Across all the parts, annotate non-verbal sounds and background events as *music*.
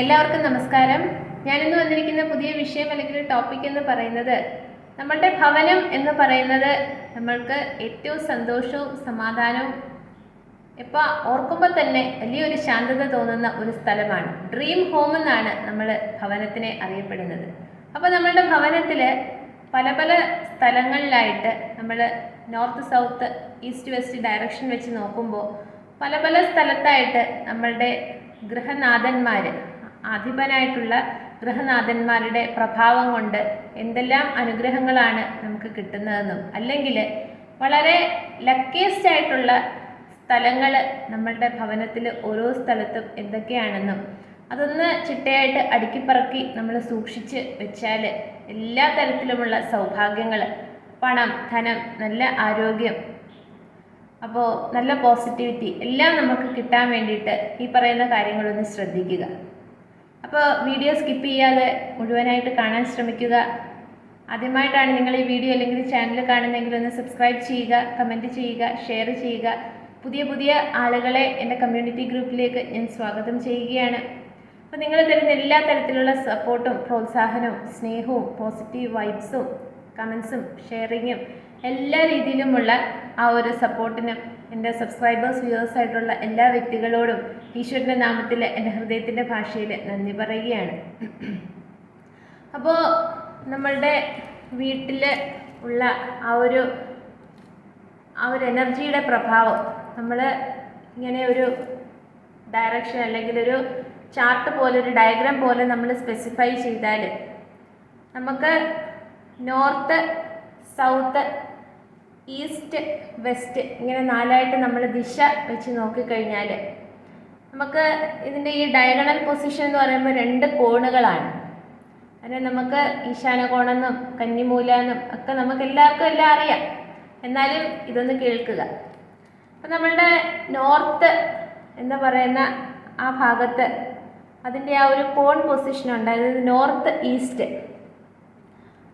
എല്ലാവർക്കും നമസ്കാരം. ഞാനിന്ന് വന്നിരിക്കുന്ന പുതിയ വിഷയം അല്ലെങ്കിൽ ടോപ്പിക് എന്ന് പറയുന്നത് നമ്മളുടെ ഭവനം എന്ന് പറയുന്നത് നമ്മൾക്ക് ഏറ്റവും സന്തോഷവും സമാധാനവും ഇപ്പോൾ ഓർക്കുമ്പോൾ തന്നെ വലിയൊരു ശാന്തത തോന്നുന്ന ഒരു സ്ഥലമാണ്. ഡ്രീം ഹോം എന്നാണ് നമ്മൾ ഭവനത്തിനെ അറിയപ്പെടുന്നത്. അപ്പോൾ നമ്മളുടെ ഭവനത്തിൽ പല പല സ്ഥലങ്ങളിലായിട്ട് നമ്മൾ north south east west direction വെച്ച് നോക്കുമ്പോൾ പല പല സ്ഥലത്തായിട്ട് നമ്മളുടെ ഗൃഹനാഥന്മാർ അധിപനായിട്ടുള്ള ഗൃഹനാഥന്മാരുടെ പ്രഭാവം കൊണ്ട് എന്തെല്ലാം അനുഗ്രഹങ്ങളാണ് നമുക്ക് കിട്ടുന്നതെന്നും അല്ലെങ്കിൽ വളരെ ലക്കിയസ്റ്റ് ആയിട്ടുള്ള സ്ഥലങ്ങൾ നമ്മളുടെ ഭവനത്തിൽ ഓരോ സ്ഥലത്തും എന്തൊക്കെയാണെന്നും അതൊന്ന് ചിട്ടയായിട്ട് അടുക്കിപ്പറക്കി നമ്മൾ സൂക്ഷിച്ച് വെച്ചാൽ എല്ലാ തരത്തിലുമുള്ള സൗഭാഗ്യങ്ങൾ പണം ധനം നല്ല ആരോഗ്യം അപ്പോൾ നല്ല പോസിറ്റിവിറ്റി എല്ലാം നമുക്ക് കിട്ടാൻ വേണ്ടിയിട്ട് ഈ പറയുന്ന കാര്യങ്ങളൊന്ന് ശ്രദ്ധിക്കുക. അപ്പോൾ വീഡിയോ സ്കിപ്പ് ചെയ്യാതെ മുഴുവനായിട്ട് കാണാൻ ശ്രമിക്കുക. ആദ്യമായിട്ടാണ് നിങ്ങൾ ഈ വീഡിയോ അല്ലെങ്കിൽ ചാനൽ കാണുന്നതെങ്കിൽ ഒന്ന് സബ്സ്ക്രൈബ് ചെയ്യുക കമന്റ് ചെയ്യുക ഷെയർ ചെയ്യുക. പുതിയ പുതിയ ആളുകളെ എന്റെ കമ്മ്യൂണിറ്റി ഗ്രൂപ്പിലേക്ക് ഞാൻ സ്വാഗതം ചെയ്യുകയാണ്. അപ്പോൾ നിങ്ങൾ തരുന്ന എല്ലാ തരത്തിലുള്ള സപ്പോർട്ടും പ്രോത്സാഹനവും സ്നേഹവും പോസിറ്റീവ് വൈബ്സും കമൻസും ഷെയറിങ്ങും എല്ലാ രീതിയിലുമുള്ള ആ ഒരു സപ്പോർട്ടിനും എന്റെ സബ്സ്ക്രൈബേഴ്സ് വ്യൂവേഴ്സ് ആയിട്ടുള്ള എല്ലാ വ്യക്തികളോടും ഈശ്വരന്റെ നാമത്തിൽ എന്റെ ഹൃദയത്തിന്റെ ഭാഷയിൽ നന്ദി പറയുകയാണ്. അപ്പോൾ നമ്മളുടെ വീട്ടിൽ ഉള്ള ആ ഒരു ആ ഒരു എനർജിയുടെ പ്രഭാവം നമ്മൾ ഇങ്ങനെ ഒരു ഡയറക്ഷൻ അല്ലെങ്കിൽ ഒരു ചാർട്ട് പോലെ ഒരു ഡയഗ്രാം പോലെ നമ്മൾ സ്പെസിഫൈ ചെയ്താൽ നമുക്ക് നോർത്ത് സൗത്ത് ഈസ്റ്റ് വെസ്റ്റ് ഇങ്ങനെ നാലായിട്ട് നമ്മൾ ദിശ വെച്ച് നോക്കിക്കഴിഞ്ഞാൽ നമുക്ക് ഇതിന്റെ ഈ ഡയഗണൽ പൊസിഷൻ എന്ന് പറയുമ്പോൾ രണ്ട് കോണുകളാണ്. അതിനെ നമുക്ക് ഈശാനകോണെന്നും കന്നിമൂല എന്നും ഒക്കെ നമുക്ക് എല്ലാവർക്കും എല്ലാം അറിയാം. എന്നാലും ഇതൊന്ന് കേൾക്കുക. അപ്പം നമ്മളുടെ നോർത്ത് എന്ന് പറയുന്ന ആ ഭാഗത്ത് അതിന്റെ ആ ഒരു കോൺ പൊസിഷൻ ഉണ്ട്. അതായത് നോർത്ത് ഈസ്റ്റ്.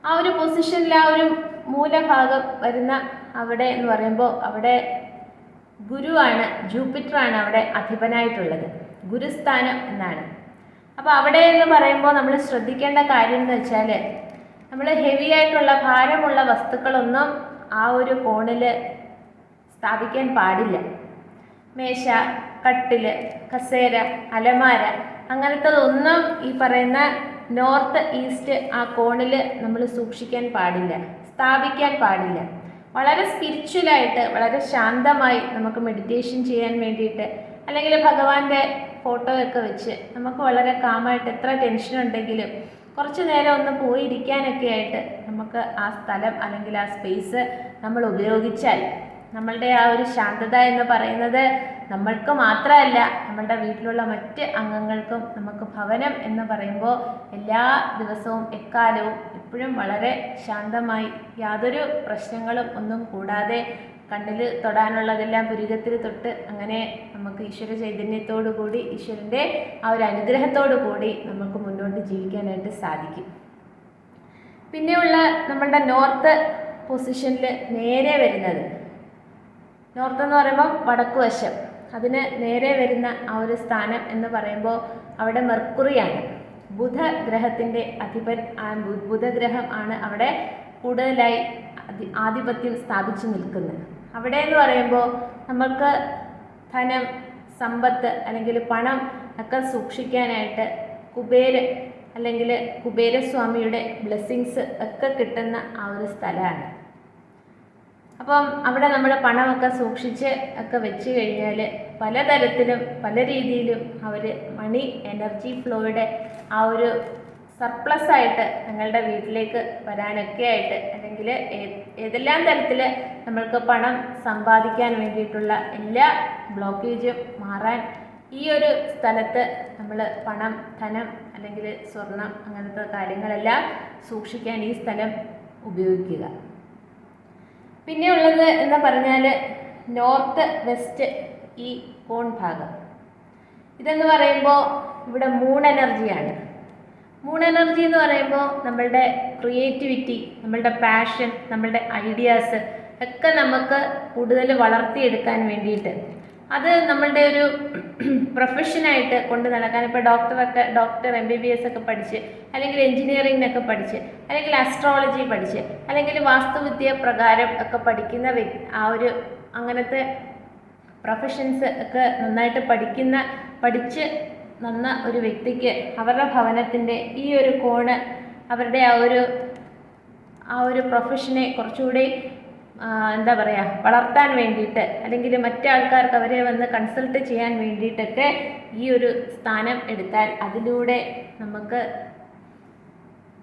ആ ഒരു പൊസിഷനിൽ ആ ഒരു മൂലഭാഗം വരുന്ന അവിടെ എന്ന് പറയുമ്പോൾ അവിടെ ഗുരുവാണ് ജൂപ്പിറ്ററാണ് അവിടെ അധിപനായിട്ടുള്ളത്. ഗുരുസ്ഥാനം എന്നാണ്. അപ്പോൾ അവിടെ എന്ന് പറയുമ്പോൾ നമ്മൾ ശ്രദ്ധിക്കേണ്ട കാര്യം എന്ന് വെച്ചാൽ നമ്മൾ ഹെവി ആയിട്ടുള്ള ഭാരമുള്ള വസ്തുക്കളൊന്നും ആ ഒരു കോണിൽ സ്ഥാപിക്കാൻ പാടില്ല. മേശ കട്ടിൽ കസേര അലമാര അങ്ങനത്തതൊന്നും ഈ പറയുന്ന നോർത്ത് ഈസ്റ്റ് ആ കോണിൽ നമ്മൾ സൂക്ഷിക്കാൻ പാടില്ല. സ്ഥാപിക്കാൻ പാടില്ല. വളരെ സ്പിരിച്വലായിട്ട് വളരെ ശാന്തമായി നമുക്ക് മെഡിറ്റേഷൻ ചെയ്യാൻ വേണ്ടിയിട്ട് അല്ലെങ്കിൽ ഭഗവാന്റെ ഫോട്ടോ ഒക്കെ വെച്ച് നമുക്ക് വളരെ കാമായിട്ട് എത്ര ടെൻഷൻ ഉണ്ടെങ്കിലും കുറച്ച് നേരം ഒന്ന് പോയിരിക്കാനൊക്കെ ആയിട്ട് നമുക്ക് ആ സ്ഥലം അല്ലെങ്കിൽ ആ സ്പേസ് നമ്മൾ ഉപയോഗിച്ചാൽ നമ്മളുടെ ആ ഒരു ശാന്തത എന്ന് പറയുന്നത് നമ്മൾക്ക് മാത്രമല്ല നമ്മളുടെ വീട്ടിലുള്ള മറ്റ് അംഗങ്ങൾക്കും നമുക്ക് ഭവനം എന്ന് പറയുമ്പോൾ എല്ലാ ദിവസവും എക്കാലവും എപ്പോഴും വളരെ ശാന്തമായി യാതൊരു പ്രശ്നങ്ങളും ഒന്നും കൂടാതെ കണ്ണിൽ തൊടാനുള്ളതെല്ലാം പുരികത്തിൽ തൊട്ട് അങ്ങനെ നമുക്ക് ഈശ്വര ചൈതന്യത്തോടു കൂടി ഈശ്വരന്റെ ആ ഒരു അനുഗ്രഹത്തോടു കൂടി നമുക്ക് മുന്നോട്ട് ജീവിക്കാനായിട്ട് സാധിക്കും. പിന്നെയുള്ള നമ്മളുടെ നോർത്ത് പൊസിഷനിൽ നേരെ വരുന്നത്. നോർത്ത് എന്ന് പറയുമ്പോൾ വടക്ക് വശം. അതിന് നേരെ വരുന്ന ആ ഒരു സ്ഥാനം എന്ന് പറയുമ്പോൾ അവിടെ മെർക്കുറിയാണ്. ബുധഗ്രഹത്തിന്റെ അധിപൻ ബുധഗ്രഹം ആണ് അവിടെ കൂടുതലായി ആധിപത്യം സ്ഥാപിച്ചു നിൽക്കുന്നത്. അവിടെ എന്ന് പറയുമ്പോൾ നമുക്ക് ധനം സമ്പത്ത് അല്ലെങ്കിൽ പണം ഒക്കെ സൂക്ഷിക്കാനായിട്ട് കുബേര അല്ലെങ്കിൽ കുബേരസ്വാമിയുടെ ബ്ലെസ്സിങ്സ് ഒക്കെ കിട്ടുന്ന ആ ഒരു സ്ഥലമാണ്. അപ്പം അവിടെ നമ്മൾ പണമൊക്കെ സൂക്ഷിച്ച് ഒക്കെ വെച്ച് കഴിഞ്ഞാൽ പലതരത്തിലും പല രീതിയിലും അവർ മണി എനർജി ഫ്ലോയുടെ ആ ഒരു സർപ്ലസ് ആയിട്ട് നിങ്ങളുടെ വീട്ടിലേക്ക് വരാനൊക്കെ ആയിട്ട് അല്ലെങ്കിൽ ഏതെല്ലാം തരത്തിൽ നമ്മൾക്ക് പണം സമ്പാദിക്കാൻ വേണ്ടിയിട്ടുള്ള എല്ലാ ബ്ലോക്കേജും മാറാൻ ഈ ഒരു സ്ഥലത്ത് നമ്മൾ പണം ധനം അല്ലെങ്കിൽ സ്വർണം അങ്ങനത്തെ കാര്യങ്ങളെല്ലാം സൂക്ഷിക്കാൻ ഈ സ്ഥലം ഉപയോഗിക്കുക. പിന്നെ ഉള്ളത് എന്ന് പറഞ്ഞാൽ നോർത്ത് വെസ്റ്റ് ഈ കോൺ ഭാഗം. ഇതെന്ന് പറയുമ്പോൾ ഇവിടെ മൂൺ എനർജിയാണ് മൂൺ എനർജി എന്ന് പറയുമ്പോൾ നമ്മളുടെ ക്രിയേറ്റിവിറ്റി നമ്മളുടെ പാഷൻ നമ്മളുടെ ഐഡിയാസ് ഒക്കെ നമുക്ക് കൂടുതൽ വളർത്തിയെടുക്കാൻ വേണ്ടിയിട്ട്. അത് നമ്മളുടെ ഒരു *clears throat* പ്രൊഫഷനായിട്ട് കൊണ്ട് നടക്കാൻ ഇപ്പോൾ ഡോക്ടറൊക്കെ doctor M B B S ഒക്കെ പഠിച്ച് അല്ലെങ്കിൽ എൻജിനീയറിങ്ങിനൊക്കെ പഠിച്ച് അല്ലെങ്കിൽ അസ്ട്രോളജി പഠിച്ച് അല്ലെങ്കിൽ വാസ്തുവിദ്യ പ്രകാരം ഒക്കെ പഠിക്കുന്ന ആ ഒരു അങ്ങനത്തെ പ്രൊഫഷൻസ് ഒക്കെ നന്നായിട്ട് പഠിക്കുന്ന പഠിച്ച് നന്ന ഒരു വ്യക്തിക്ക് അവരുടെ ഭവനത്തിന്റെ ഈ ഒരു കോണ് അവരുടെ ആ ഒരു ആ ഒരു പ്രൊഫഷനെ കുറച്ചുകൂടി എന്താ പറയുക വളർത്താൻ വേണ്ടിയിട്ട് അല്ലെങ്കിൽ മറ്റാൾക്കാർക്ക് അവരെ വന്ന് കൺസൾട്ട് ചെയ്യാൻ വേണ്ടിയിട്ടൊക്കെ ഈ ഒരു സ്ഥാനം എടുത്താൽ അതിലൂടെ നമുക്ക്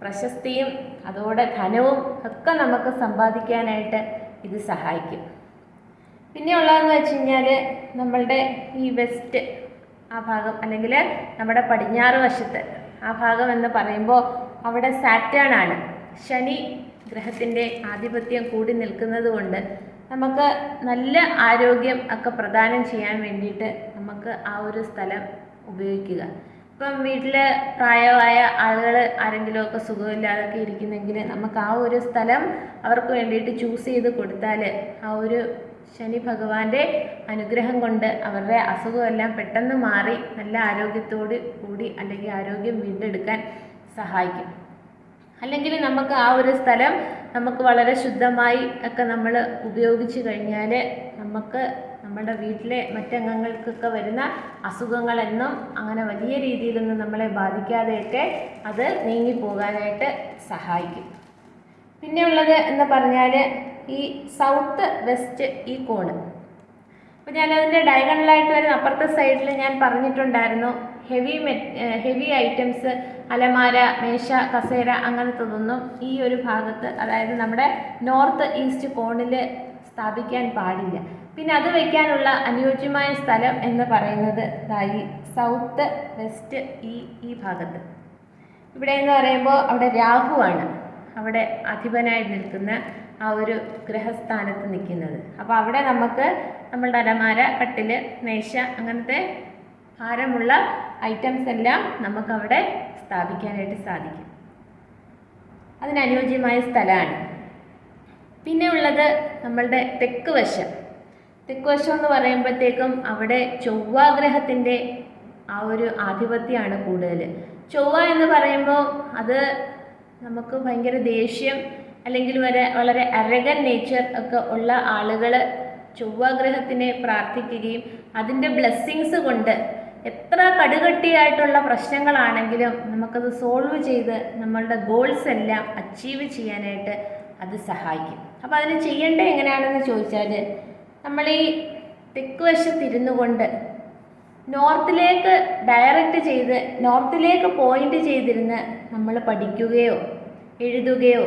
പ്രശസ്തിയും അതോടെ ധനവും ഒക്കെ നമുക്ക് സമ്പാദിക്കാനായിട്ട് ഇത് സഹായിക്കും. പിന്നെ ഉള്ളതെന്ന് വെച്ച് കഴിഞ്ഞാൽ നമ്മളുടെ ഈ വെസ്റ്റ് ആ ഭാഗം അല്ലെങ്കിൽ നമ്മുടെ പടിഞ്ഞാറ് വശത്ത് ആ ഭാഗം എന്ന് പറയുമ്പോൾ അവിടെ സാറ്റേൺ ആണ്. ശനി ഗ്രഹത്തിന്റെ ആധിപത്യം കൂടി നിൽക്കുന്നത് കൊണ്ട് നമുക്ക് നല്ല ആരോഗ്യം ഒക്കെ പ്രദാനം ചെയ്യാൻ വേണ്ടിയിട്ട് നമുക്ക് ആ ഒരു സ്ഥലം ഉപയോഗിക്കുക. ഇപ്പം വീട്ടിൽ പ്രായമായ ആളുകൾ ആരെങ്കിലുമൊക്കെ സുഖമില്ലാതൊക്കെ ഇരിക്കുന്നെങ്കിൽ നമുക്ക് ആ ഒരു സ്ഥലം അവർക്ക് വേണ്ടിയിട്ട് ചൂസ് ചെയ്ത് കൊടുത്താൽ ആ ഒരു ശനി ഭഗവാന്റെ അനുഗ്രഹം കൊണ്ട് അവരുടെ അസുഖമെല്ലാം പെട്ടെന്ന് മാറി നല്ല ആരോഗ്യത്തോട് കൂടി അല്ലെങ്കിൽ ആരോഗ്യം വീണ്ടെടുക്കാൻ സഹായിക്കും. അല്ലെങ്കിൽ നമുക്ക് ആ ഒരു സ്ഥലം നമുക്ക് വളരെ ശുദ്ധമായി ഒക്കെ നമ്മൾ ഉപയോഗിച്ച് കഴിഞ്ഞാൽ നമുക്ക് നമ്മുടെ വീട്ടിലെ മറ്റംഗങ്ങൾക്കൊക്കെ വരുന്ന അസുഖങ്ങളെന്നും അങ്ങനെ വലിയ രീതിയിലൊന്നും നമ്മളെ ബാധിക്കാതെയൊക്കെ അത് നീങ്ങിപ്പോകാനായിട്ട് സഹായിക്കും. പിന്നെയുള്ളത് എന്ന് പറഞ്ഞാൽ ഈ സൗത്ത് വെസ്റ്റ് ഈ കോണ്. അപ്പോൾ ഞാനതിന്റെ ഡയഗണലായിട്ട് വരുന്ന അപ്പുറത്തെ സൈഡിൽ ഞാൻ പറഞ്ഞിട്ടുണ്ടായിരുന്നു ഹെവി മെ ഹെവി ഐറ്റംസ് അലമാര മേശ കസേര അങ്ങനത്തതൊന്നും ഈ ഒരു ഭാഗത്ത് അതായത് നമ്മുടെ നോർത്ത് ഈസ്റ്റ് കോണിൽ സ്ഥാപിക്കാൻ പാടില്ല. പിന്നെ അത് വയ്ക്കാനുള്ള അനുയോജ്യമായ സ്ഥലം എന്ന് പറയുന്നത് ഈ സൗത്ത് വെസ്റ്റ് ഈ ഈ ഭാഗത്ത്. ഇവിടെ എന്ന് പറയുമ്പോൾ അവിടെ രാഹുവാണ്. അവിടെ അധിപനായി നിൽക്കുന്ന ആ ഒരു ഗ്രഹസ്ഥാനത്ത് നിൽക്കുന്നത്. അപ്പോൾ അവിടെ നമുക്ക് നമ്മളുടെ അലമാര കട്ടിൽ മേശ അങ്ങനത്തെ ഭാരമുള്ള ഐറ്റംസ് എല്ലാം നമുക്കവിടെ സ്ഥാപിക്കാനായിട്ട് സാധിക്കും. അതിനനുയോജ്യമായ സ്ഥലമാണ്. പിന്നെ ഉള്ളത് നമ്മളുടെ തെക്ക് വശം. തെക്ക് വശം എന്ന് പറയുമ്പോഴത്തേക്കും അവിടെ ചൊവ്വാഗ്രഹത്തിന്റെ ആ ഒരു ആധിപത്യമാണ് കൂടുതൽ ചൊവ്വ എന്ന് പറയുമ്പോൾ അത് നമുക്ക് ഭയങ്കര ദേഷ്യം അല്ലെങ്കിൽ വരെ വളരെ അരകൻ നേച്ചർ ഒക്കെ ഉള്ള ആളുകൾ ചൊവ്വാഗ്രഹത്തിനെ പ്രാർത്ഥിക്കുകയും അതിന്റെ ബ്ലെസ്സിങ്സ് കൊണ്ട് എത്ര കടുകട്ടിയായിട്ടുള്ള പ്രശ്നങ്ങളാണെങ്കിലും നമുക്കത് സോൾവ് ചെയ്ത് നമ്മളുടെ ഗോൾസ് എല്ലാം അച്ചീവ് ചെയ്യാനായിട്ട് അത് സഹായിക്കും. അപ്പോൾ അതിന് ചെയ്യേണ്ടത് എങ്ങനെയാണെന്ന് ചോദിച്ചാൽ നമ്മൾ ഈ തെക്ക് വശത്തിരുന്നു കൊണ്ട് നോർത്തിലേക്ക് ഡയറക്റ്റ് ചെയ്ത് നോർത്തിലേക്ക് പോയിന്റ് ചെയ്തിരുന്ന് നമ്മൾ പഠിക്കുകയോ എഴുതുകയോ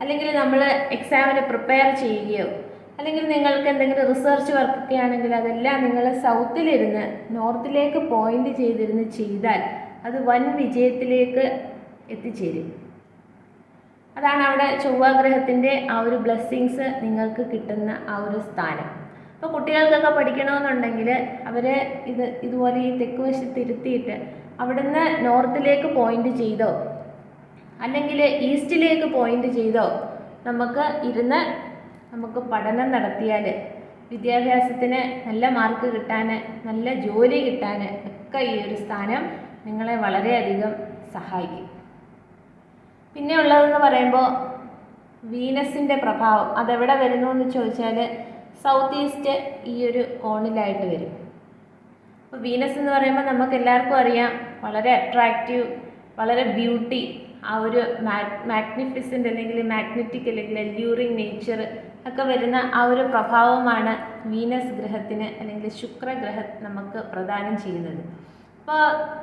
അല്ലെങ്കിൽ നമ്മൾ എക്സാമിന് പ്രിപ്പയർ ചെയ്യുകയോ അല്ലെങ്കിൽ നിങ്ങൾക്ക് എന്തെങ്കിലും റിസർച്ച് വർക്കൊക്കെ ആണെങ്കിൽ അതെല്ലാം നിങ്ങൾ സൗത്തിലിരുന്ന് നോർത്തിലേക്ക് പോയിന്റ് ചെയ്തിരുന്ന് ചെയ്താൽ അത് വൻ വിജയത്തിലേക്ക് എത്തിച്ചേരും. അതാണ് അവിടെ ചൊവ്വാഗ്രഹത്തിന്റെ ആ ഒരു ബ്ലെസ്സിങ്സ് നിങ്ങൾക്ക് കിട്ടുന്ന ആ ഒരു സ്ഥാനം. അപ്പോൾ കുട്ടികൾക്കൊക്കെ പഠിക്കണമെന്നുണ്ടെങ്കിൽ അവരെ ഇത് ഇതുപോലെ ഈ തെക്ക് വശത്ത് ഇരുത്തിയിട്ട് അവിടുന്ന് നോർത്തിലേക്ക് പോയിന്റ് ചെയ്തോ അല്ലെങ്കിൽ ഈസ്റ്റിലേക്ക് പോയിന്റ് ചെയ്തോ നമുക്ക് ഇരുന്ന് നമുക്ക് പഠനം നടത്തിയാൽ വിദ്യാഭ്യാസത്തിന് നല്ല മാർക്ക് കിട്ടാൻ നല്ല ജോലി കിട്ടാൻ ഒക്കെ ഈ ഒരു സ്ഥാനം നിങ്ങളെ വളരെയധികം സഹായിക്കും. പിന്നെ ഉള്ളതെന്ന് പറയുമ്പോൾ വീനസിന്റെ പ്രഭാവം അതെവിടെ വരുന്നു എന്ന് ചോദിച്ചാൽ സൗത്ത് ഈസ്റ്റ് ഈ ഒരു കോണിലായിട്ട് വരും. അപ്പോൾ വീനസ് എന്ന് പറയുമ്പോൾ നമുക്ക് എല്ലാവർക്കും അറിയാം വളരെ അട്രാക്റ്റീവ് വളരെ ബ്യൂട്ടി ആ ഒരു മാഗ്നിഫിസന്റ് അല്ലെങ്കിൽ മാഗ്നറ്റിക് അല്ലെങ്കിൽ അല്യൂറിങ് നേച്ചർ ഒക്കെ വരുന്ന ആ ഒരു പ്രഭാവമാണ് വീനസ് ഗ്രഹത്തിന് അല്ലെങ്കിൽ ശുക്രഗ്രഹ നമുക്ക് പ്രദാനം ചെയ്യുന്നത്. അപ്പോൾ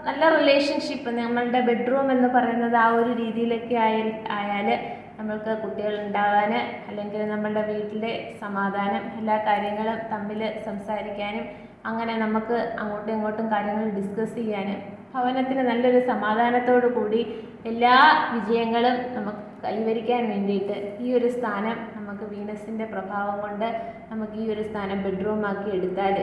നല്ല റിലേഷൻഷിപ്പ് നമ്മളുടെ ബെഡ്റൂം എന്ന് പറയുന്നത് ആ ഒരു രീതിയിലൊക്കെ ആയാൽ ആയാൽ നമ്മൾക്ക് കുട്ടികൾ ഉണ്ടാകാൻ അല്ലെങ്കിൽ നമ്മളുടെ വീട്ടിലെ സമാധാനം എല്ലാ കാര്യങ്ങളും തമ്മിൽ സംസാരിക്കാനും അങ്ങനെ നമുക്ക് അങ്ങോട്ടും ഇങ്ങോട്ടും കാര്യങ്ങൾ ഡിസ്കസ് ചെയ്യാനും ഭവനത്തിന് നല്ലൊരു സമാധാനത്തോടു കൂടി എല്ലാ വിജയങ്ങളും നമുക്ക് കൈവരിക്കാൻ വേണ്ടിയിട്ട് ഈ ഒരു സ്ഥാനം നമുക്ക് വീനസിന്റെ പ്രഭാവം കൊണ്ട് നമുക്ക് ഈ ഒരു സ്ഥാനം ബെഡ്റൂമാക്കി എടുത്താൽ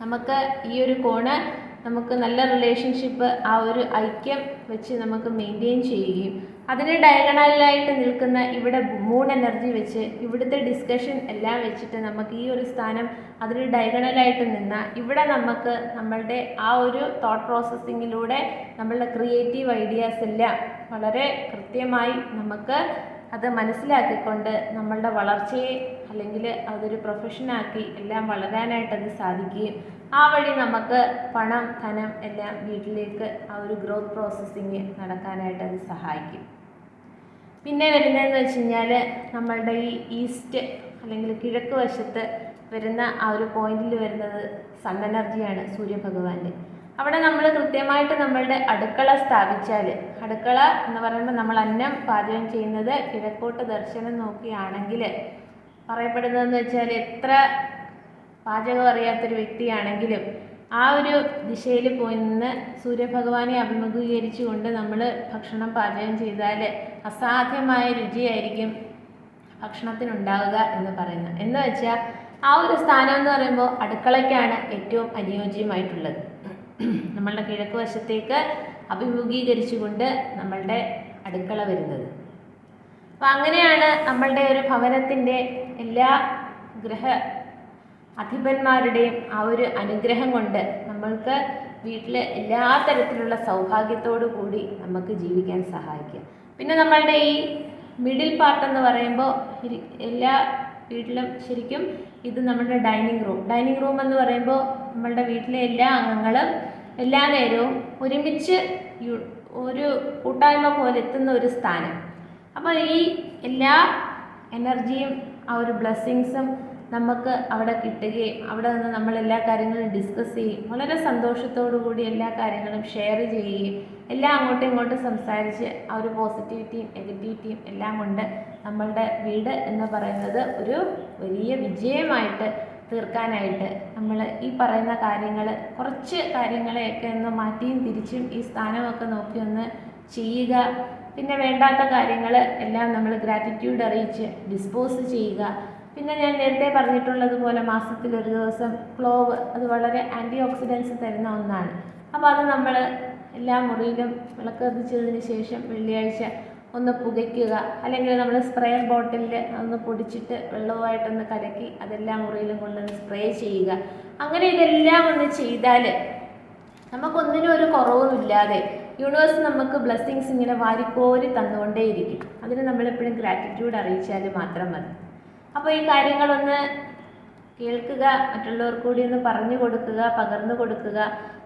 നമുക്ക് ഈ ഒരു കോണ് നമുക്ക് നല്ല റിലേഷൻഷിപ്പ് ആ ഒരു ഐക്യം വെച്ച് നമുക്ക് മെയിന്റെയിൻ ചെയ്യുകയും അതിന് ഡയഗണലായിട്ട് നിൽക്കുന്ന ഇവിടെ മൂൺ എനർജി വെച്ച് ഇവിടുത്തെ ഡിസ്കഷൻ എല്ലാം വെച്ചിട്ട് നമുക്ക് ഈ ഒരു സ്ഥാനം അതിന് ഡയഗണലായിട്ട് നിന്ന ഇവിടെ നമുക്ക് നമ്മളുടെ ആ ഒരു തോട്ട് പ്രോസസ്സിങ്ങിലൂടെ നമ്മളുടെ ക്രിയേറ്റീവ് ഐഡിയാസ് എല്ലാം വളരെ കൃത്യമായി നമുക്ക് അത് മനസ്സിലാക്കിക്കൊണ്ട് നമ്മളുടെ വളർച്ചയെ അല്ലെങ്കിൽ അതൊരു പ്രൊഫഷനാക്കി എല്ലാം വളരാനായിട്ട് അത് സാധിക്കുകയും ആ വഴി നമുക്ക് പണം ധനം എല്ലാം വീട്ടിലേക്ക് ആ ഒരു ഗ്രോത്ത് പ്രോസസ്സിങ് നടക്കാനായിട്ട് അത് സഹായിക്കും. പിന്നെ വരുന്നതെന്ന് വെച്ച് കഴിഞ്ഞാൽ നമ്മളുടെ ഈ ഈസ്റ്റ് അല്ലെങ്കിൽ കിഴക്ക് വശത്ത് വരുന്ന ആ ഒരു പോയിന്റിൽ വരുന്നത് സൺ എനർജിയാണ് സൂര്യഭഗവാന്റെ അവിടെ നമ്മൾ കൃത്യമായിട്ട് നമ്മളുടെ അടുക്കള സ്ഥാപിച്ചാൽ അടുക്കള എന്ന് പറയുമ്പോൾ നമ്മൾ അന്നം പാചകം ചെയ്യുന്നത് കിഴക്കോട്ട് ദർശനം നോക്കിയാണെങ്കിൽ പറയപ്പെടുന്നതെന്ന് വെച്ചാൽ എത്ര പാചകം അറിയാത്തൊരു വ്യക്തിയാണെങ്കിലും ആ ഒരു ദിശയിൽ പോയി നിന്ന് സൂര്യഭഗവാനെ അഭിമുഖീകരിച്ചുകൊണ്ട് നമ്മൾ ഭക്ഷണം പാചകം ചെയ്താൽ അസാധ്യമായ രുചിയായിരിക്കും ഭക്ഷണത്തിനുണ്ടാവുക എന്ന് പറയുന്നത്. എന്ന് വെച്ചാൽ ആ ഒരു സ്ഥാനം എന്ന് പറയുമ്പോൾ അടുക്കളയ്ക്കാണ് ഏറ്റവും അനുയോജ്യമായിട്ടുള്ളത്. നമ്മളുടെ കിഴക്ക് വശത്തേക്ക് അഭിമുഖീകരിച്ചുകൊണ്ട് നമ്മളുടെ അടുക്കള വരുന്നത്. അപ്പം അങ്ങനെയാണ് നമ്മളുടെ ഒരു ഭവനത്തിന്റെ എല്ലാ ഗ്രഹ അധിപന്മാരുടെയും ആ ഒരു അനുഗ്രഹം കൊണ്ട് നമ്മൾക്ക് വീട്ടിൽ എല്ലാ തരത്തിലുള്ള സൗഭാഗ്യത്തോടു കൂടി നമുക്ക് ജീവിക്കാൻ സഹായിക്കും. പിന്നെ നമ്മളുടെ ഈ മിഡിൽ പാർട്ട് എന്ന് പറയുമ്പോൾ എല്ലാ വീട്ടിലും ശരിക്കും ഇത് നമ്മുടെ ഡൈനിങ് റൂം ഡൈനിങ് റൂം എന്ന് പറയുമ്പോൾ നമ്മളുടെ വീട്ടിലെ എല്ലാ അംഗങ്ങളും എല്ലാ നേരവും ഒരുമിച്ച് ഒരു കൂട്ടായ്മ പോലെ എത്തുന്ന ഒരു സ്ഥാനം. അപ്പോൾ ഈ എല്ലാ എനർജിയും ആ ഒരു ബ്ലെസ്സിങ്സും നമുക്ക് അവിടെ കിട്ടുകയും അവിടെ നിന്ന് നമ്മൾ എല്ലാ കാര്യങ്ങളും ഡിസ്കസ് ചെയ്യും വളരെ സന്തോഷത്തോടു കൂടി എല്ലാ കാര്യങ്ങളും ഷെയർ ചെയ്യുകയും എല്ലാം അങ്ങോട്ടും ഇങ്ങോട്ടും സംസാരിച്ച് ആ ഒരു പോസിറ്റിവിറ്റിയും നെഗറ്റിവിറ്റിയും എല്ലാം കൊണ്ട് നമ്മളുടെ വീട് എന്ന് പറയുന്നത് ഒരു വലിയ വിജയമായിട്ട് തീർക്കാനായിട്ട് നമ്മൾ ഈ പറയുന്ന കാര്യങ്ങൾ കുറച്ച് കാര്യങ്ങളെയൊക്കെ ഒന്ന് മാറ്റിയും തിരിച്ചും ഈ സ്ഥാനമൊക്കെ നോക്കി ഒന്ന് ചെയ്യുക. പിന്നെ വേണ്ടാത്ത കാര്യങ്ങൾ എല്ലാം നമ്മൾ ഗ്രാറ്റിറ്റ്യൂഡ് അറിയിച്ച് ഡിസ്പോസ് ചെയ്യുക. പിന്നെ ഞാൻ നേരത്തെ പറഞ്ഞിട്ടുള്ളതുപോലെ മാസത്തിൽ ഒരു ദിവസം ക്ലോവ് അത് വളരെ ആന്റി ഓക്സിഡൻസ് തരുന്ന ഒന്നാണ്. അപ്പോൾ അത് നമ്മൾ എല്ലാ മുറിയിലും വിളക്ക് കത്തിച്ചതിന് ശേഷം വെള്ളിയാഴ്ച ഒന്ന് പുകയ്ക്കുക. അല്ലെങ്കിൽ നമ്മൾ സ്പ്രേ ബോട്ടിലിൽ ഒന്ന് പൊടിച്ചിട്ട് വെള്ളവുമായിട്ടൊന്ന് കലക്കി അതെല്ലാം മുറിയിലും കൊണ്ടൊന്ന് സ്പ്രേ ചെയ്യുക. അങ്ങനെ ഇതെല്ലാം ഒന്ന് ചെയ്താൽ നമുക്കൊന്നിനും ഒരു കുറവുമില്ലാതെ യൂണിവേഴ്സ് നമുക്ക് ബ്ലെസ്സിങ്സ് ഇങ്ങനെ വാരിക്കോരി തന്നുകൊണ്ടേയിരിക്കും. അതിന് നമ്മളെപ്പോഴും ഗ്രാറ്റിറ്റ്യൂഡ് അറിയിച്ചാൽ മാത്രം മതി. അപ്പോൾ ഈ കാര്യങ്ങളൊന്ന് കേൾക്കുക മറ്റുള്ളവർക്ക് കൂടി ഒന്ന് പറഞ്ഞു കൊടുക്കുക പകർന്നു കൊടുക്കുക.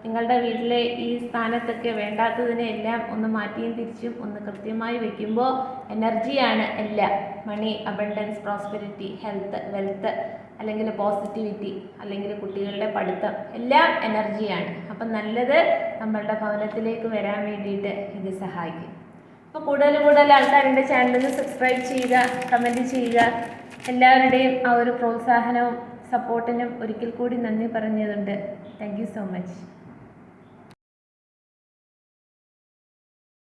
നിങ്ങളുടെ വീട്ടിലെ ഈ സ്ഥാനത്തൊക്കെ വേണ്ടാത്തതിനെ എല്ലാം ഒന്ന് മാറ്റിയും തിരിച്ചും ഒന്ന് കൃത്യമായി വെക്കുമ്പോൾ എനർജിയാണ് എല്ലാം. Money abundance prosperity health wealth അല്ലെങ്കിൽ പോസിറ്റിവിറ്റി അല്ലെങ്കിൽ കുട്ടികളുടെ പഠിത്തം എല്ലാം എനർജിയാണ് അപ്പം നല്ലത് നമ്മളുടെ ഭവനത്തിലേക്ക് വരാൻ വേണ്ടിയിട്ട് ഇത് സഹായിക്കും. അപ്പോൾ കൂടുതൽ കൂടുതൽ ആൾക്കാരുടെ ചാനലിന് സബ്സ്ക്രൈബ് ചെയ്യുക കമന്റ് ചെയ്യുക. എല്ലാവരുടെയും ആ ഒരു പ്രോത്സാഹനവും സപ്പോർട്ടിനും ഒരിക്കൽ കൂടി നന്ദി പറഞ്ഞതുണ്ട്. Thank you so much